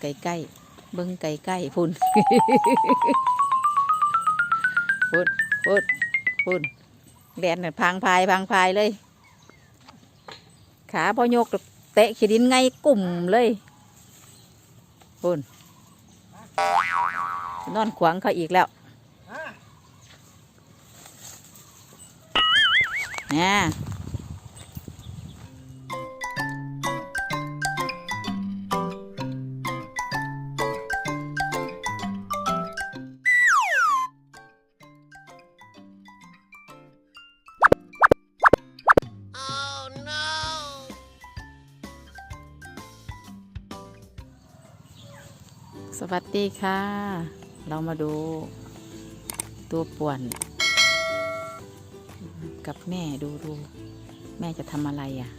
ไก่ใกล้เบิ้งไก่ใกล้พุ่นพุ่นพุ่นพุ่นแดนน่ะพังพายพังพายเลย ขาพอยกเตะขีดินไงกลุ่มเลยพุ่นนอนขวางเขาอีกแล้วเนี่ย สวัสดีค่ะ เรามาดูตัวป่วน กับแม่ดูดู แม่จะทำอะไรอะ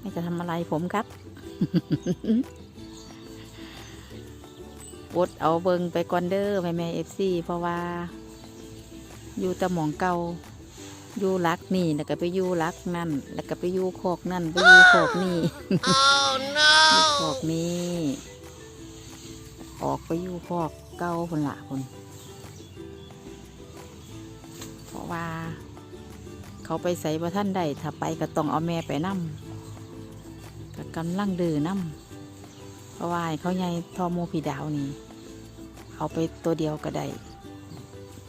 แม่จะทำอะไรผมครับอดเอาเบิงไปก่อนเด้อแม่แม่เอฟซีเพราะว่า อยู่แตะหมองเก่าอยู่รักนี่แล้วก็ไปอยู่รักนั่น แล้วก็ไปอยู่โคอกนั่นไปอยู่โคอกนี่อยู่โคอกนี้ ออกไปอยู่พอกเก้าคนละคนเพราะว่า เขาไปใส่บ่ท่านได้ถ้าไปก็ต้องเอาแม่ไปนั่มก็กำลังดื้อนั่มเพราะว่าเขาใหญ่ทอโมผีดาวนี่เอาไปตัวเดียวก็ได้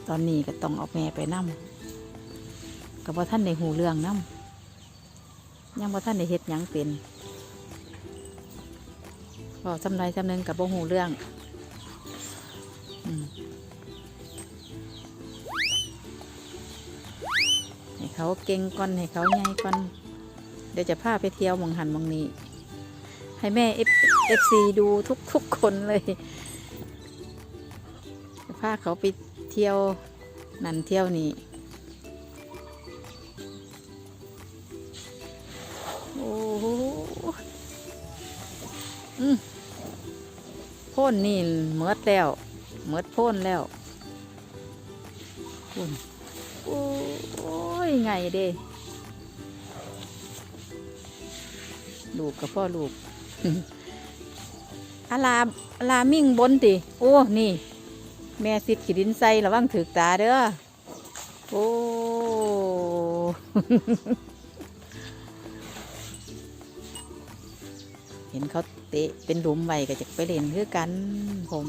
ตอนนี้ก็ต้องเอาแม่ไปนั่มกับบ่ท่านในหูเรื่องนั่มยังบ่ท่านในเฮ็ดยังเป็นบอกจำไรจำหนึ่งกับบ่หูเรื่อง เขาเก่งก่อนให้เขาใหญ่ก่อน เดี๋ยวจะพาไปเที่ยวมองหันมองนี้ ให้แม่เอฟเอฟซีดูทุกทุกคนเลยจะพาเขาไปเที่ยวนั่นเที่ยวนี้โอ้โหอืมพ่นนี่เมดแล้วเมดพ่นแล้วคุณ โอ้ยไงเด้ลูกกับพ่อลูกอาลาอาลามิ่งบนติโอ้ นี่ แม่สิทธิ์ขีดินใส่ระวังถือตาเด้อ โอ้ เห็นเขาเตะเป็นหลุมไว้ก็จะไปเล่นคือกันผม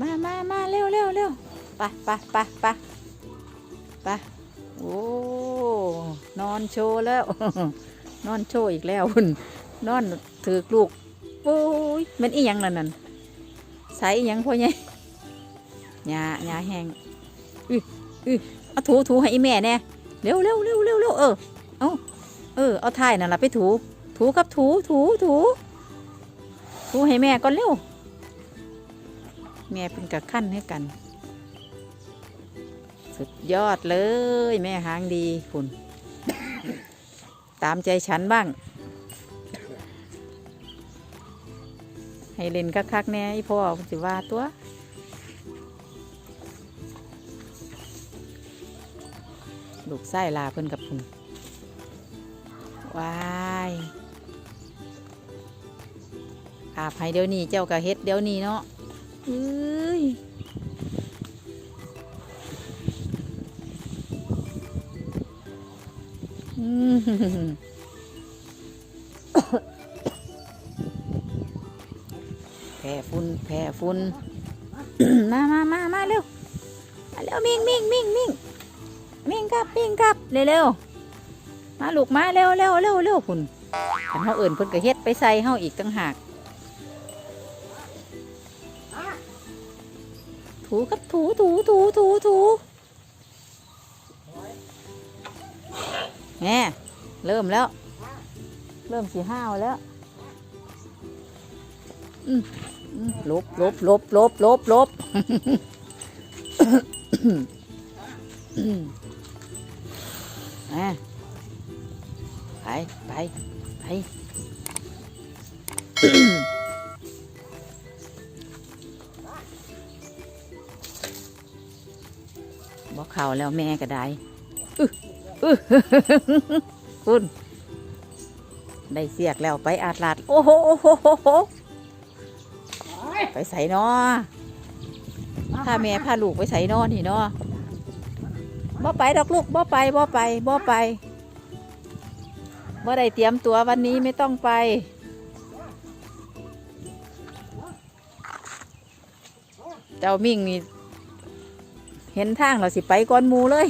มามามาเร็วเร็วเร็วไปไปไปไปไปโอ้นอนโชว์แล้ว นอนโชว์อีกแล้วคุณนอนถือลูกโอ้ยมันอีหยังนั่นนั่นใส่อีหยังพ่อใหญ่หญ้าหญ้าแห้งอืออือเอาถูถูให้อีแม่แน่เร็วเร็วเร็วเร็วเร็วเออเอาเออเอาถ่ายนั่นละไปถู ถูกับถูถูถูถูให้แม่ก่อนเร็ว แม่เป็นกระขั้นให้กัน สุดยอดเลย แม่หางดีคุณ ตามใจฉันบ้าง ให้เล่นคักๆแน่อีพ่อสิว่าตัวลูกไส้ลาเพิ่นกับคุณวายอาภัยเดี๋ยวนี้เจ้ากะเฮ็ดเดี๋ยวนี้เนาะ เอ้ยอืมแผ่ฝุ่นแผ่ฝุ่นมามามามาเร็วมาเร็วมิ่งมิ่งมิ่งมิ่งมิ่งครับมิ่งครับเร็วๆมาลูกมาเร็วเร็วเร็วเร็วคุณขันเขาเอื่นเพิ่นก็เฮ็ดไปใส่เฮาอีกตั้งหาก ถูครับถูถูถูถูถูแหมเริ่มแล้ว เริ่มสีห้าวแล้วลบลบลบลบลบลบไป ไป ไป เขาแล้วแม่ก็ได้คุณได้เสียกแล้วไปอาดลาด โอ้โหโอ้โหโอ้โหไปใส่นอถ้าแม่พาลูกไปใส่นอนี่นอบ่ไปดอกลูกบ่ไปบ่ไปบ่ไปบ่ได้เตรียมตัววันนี้ไม่ต้องไปเจ้ามิ่งนี่ เห็นทางเราสิไปก่อนหมูเลย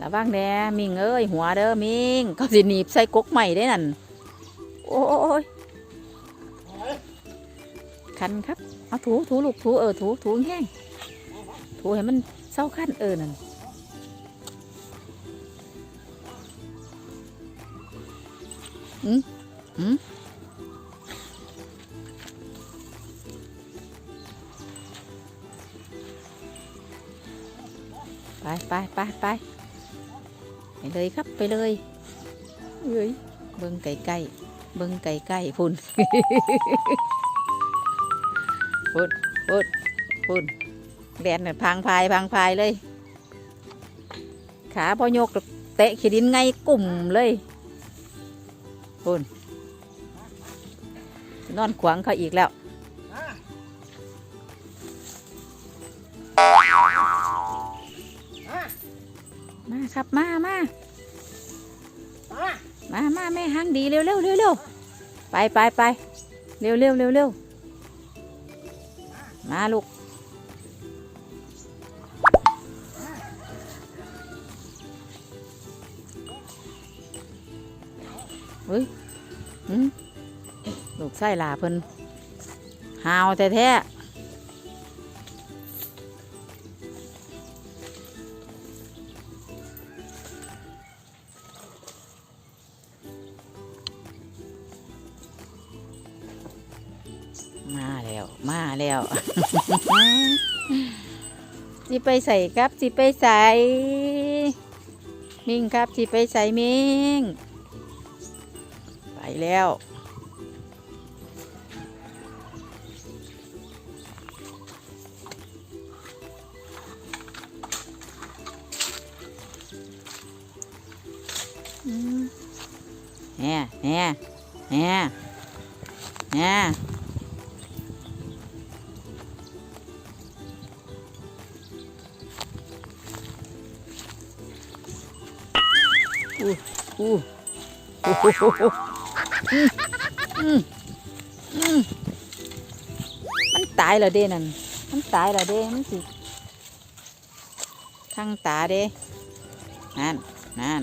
ระวังแน่มิงเอ้ย หัวเด้อมิงเขาสิหนีบใส่กกใหม่ได้นั่น โอ้ยคันครับ เอาถูถูลูกถูเออถูถูแห้งถูให้มันเศร้าขั้นเออนั่น อืมอืมไปไปไปไปไปเลยครับไปเลยเอ้ยเบิ้งไก่ไก่เบิ้งไก่ไก่พุ่นพุ่นพุ่นพุ่นแดนน่ะพังพายพังพายเลย ขาพอยกเตะขีดินไงกลุ่มเลย พุ่นนอนขวางเขาอีกแล้วมาครับมามามามาแม่หังดีเร็วเร็วเร็วเร็วไปไปไปเร็วเร็วเร็วเร็วมาลูก ลูกไส้ลาเพิ่นหาวแท้แท้มาแล้ว มาแล้วสิไปใส่ครับสิไปใส่มิงครับสิไปใส่มิงไปแล้ว แน่แน่แน่แน่อู้อู้โอ้โหอืมอืมอืมมันตายแล้วเด้นั่นมันตายแล้วเด้มันสิข้างตาเด้นั่นนั่น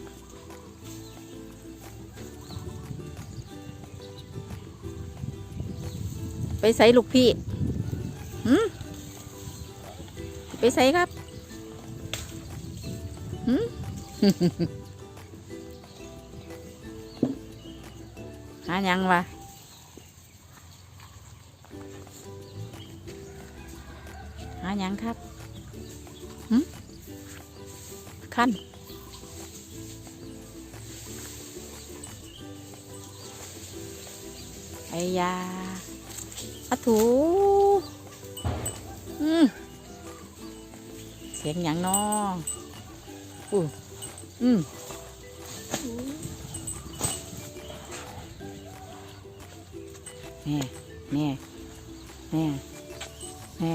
ไปใส่ลูกพี่หืมไปใส่ครับหืมหายังวะหายังครับหืมขั้นไอ้ ยาอะถูอืมเสียงหยังนออู้อืมแน่แน่แน่แน่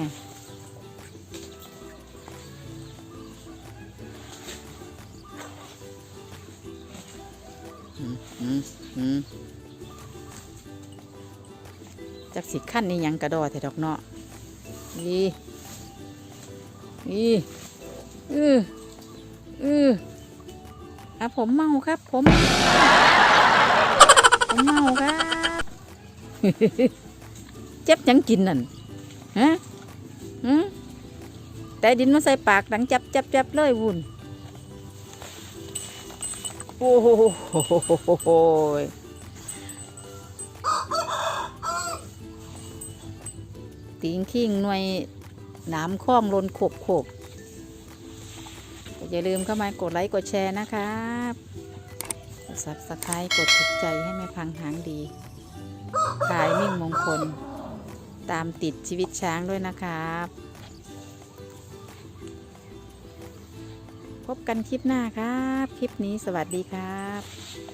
อืมอืมอืม จักสิขั้นนี่ยังกระดอแต่ดอกเนาะนี่นี่อืออืออะผมเมาครับ ผม ผมเมาครับ เจ็บยังกินนั่นฮะหืมแต่ดินมาใส่ปากดังจับจับจับเลยวุ่นโอ้โห ติงขิงหน่วยหน้ำคล้องลนขกโขกก็อย่าลืมเข้ามากดไลค์กดแชร์นะครับกดซับสไครต์กดถูกใจให้แม่พังหางดีขายมิ่งมงคล ตามติดชีวิตช้างด้วยนะครับ พบกันคลิปหน้าครับ คลิปนี้สวัสดีครับ